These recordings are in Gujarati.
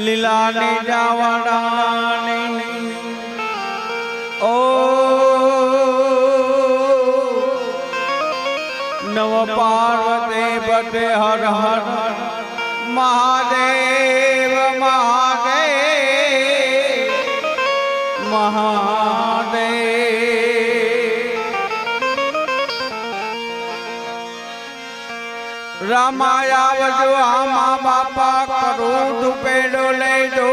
લીલાની જાવાડાની. ઓ. નવ પાર્વતી પતે હર હર મહાદેવ રામાયા આવજો, આમા બાપા કરું ધુપેડો લઈ દો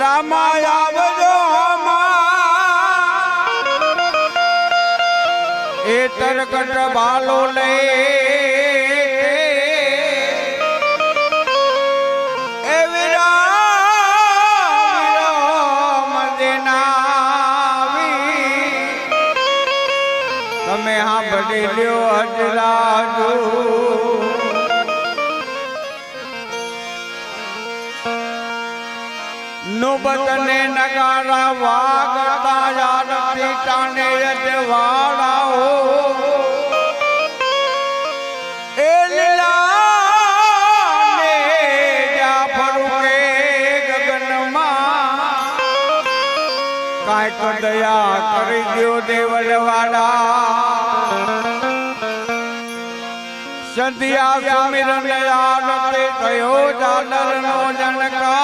રામાયા આવજો, આમા. એ તરકટ બાલો લે. બડી લ્યો અજરાજુ નુબતને નગારા વાગતા જાફર કે ગગનમાં. કાંઈક દયા કરી દ્યો દેવલવાડા. સંધ્યા સુમિરન આરતે થયો જાલર નો જનકા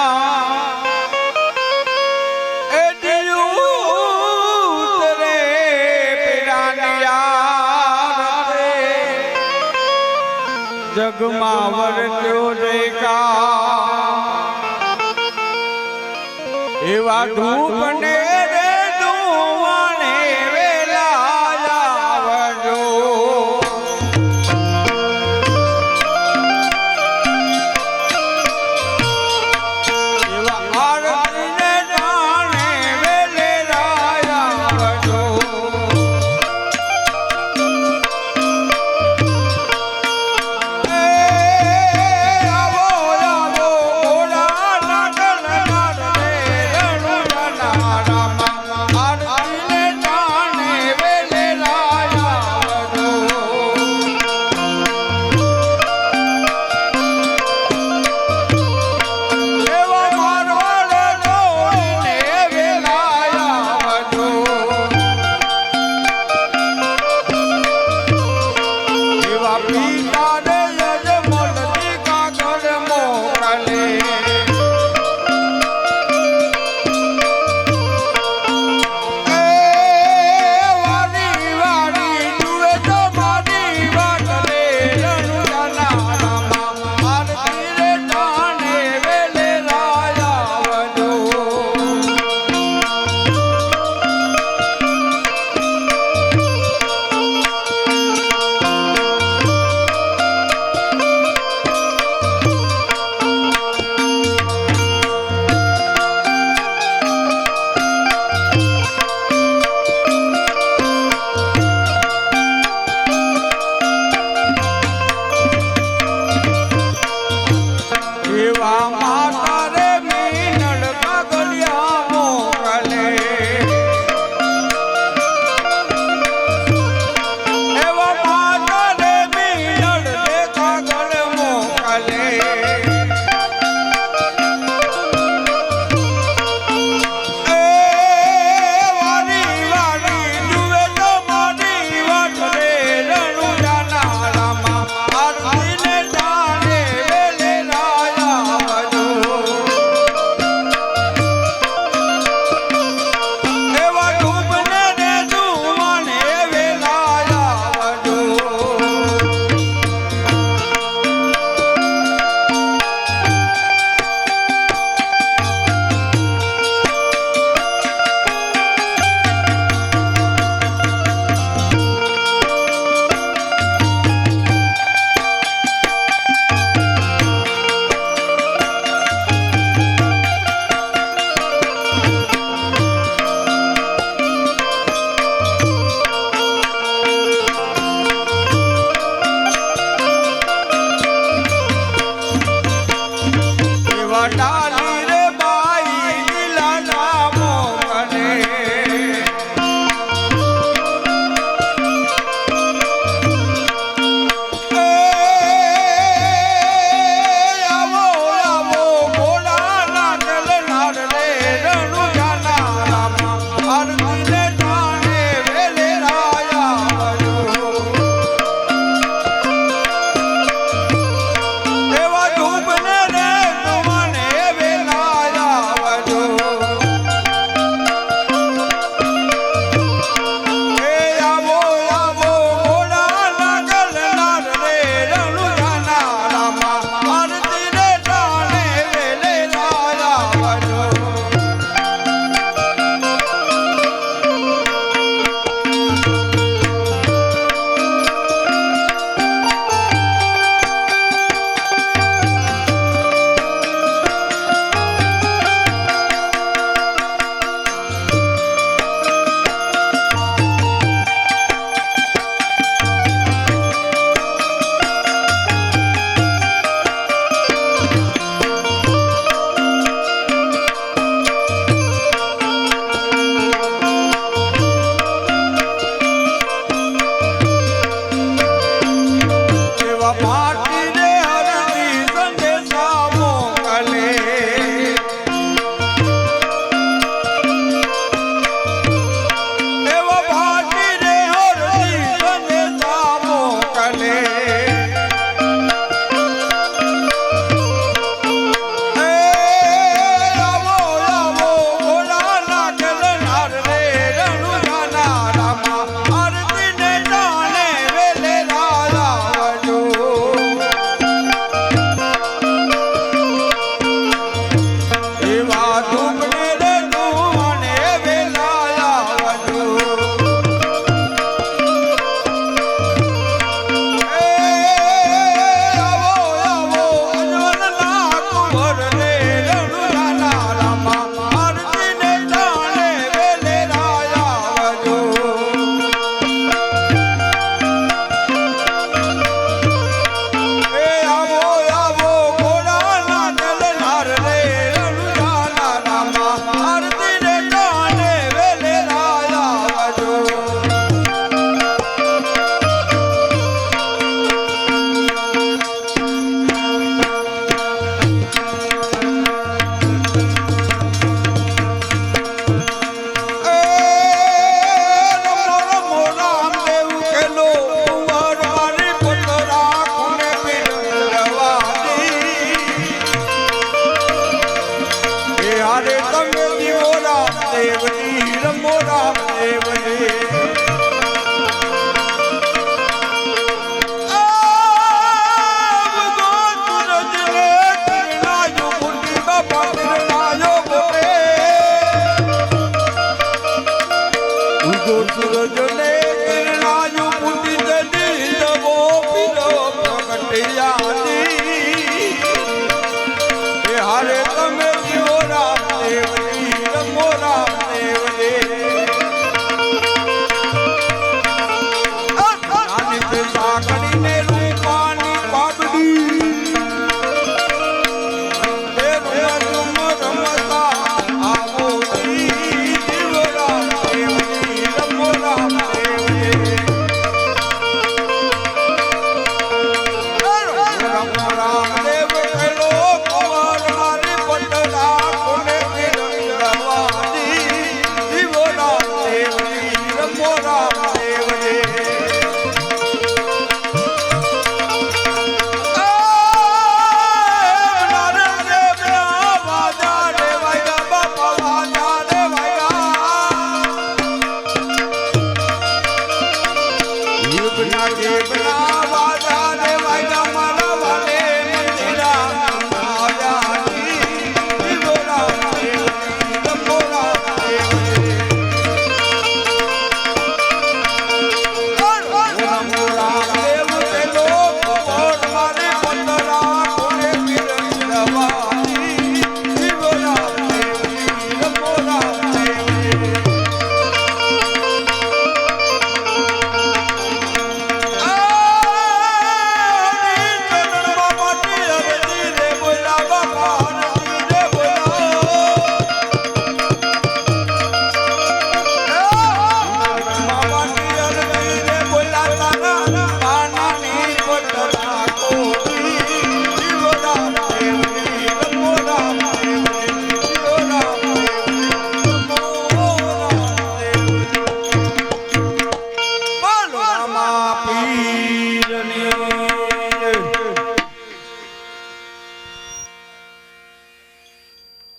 જગમાં વર્ત્યો દેખા. એવા ધૂપ আমার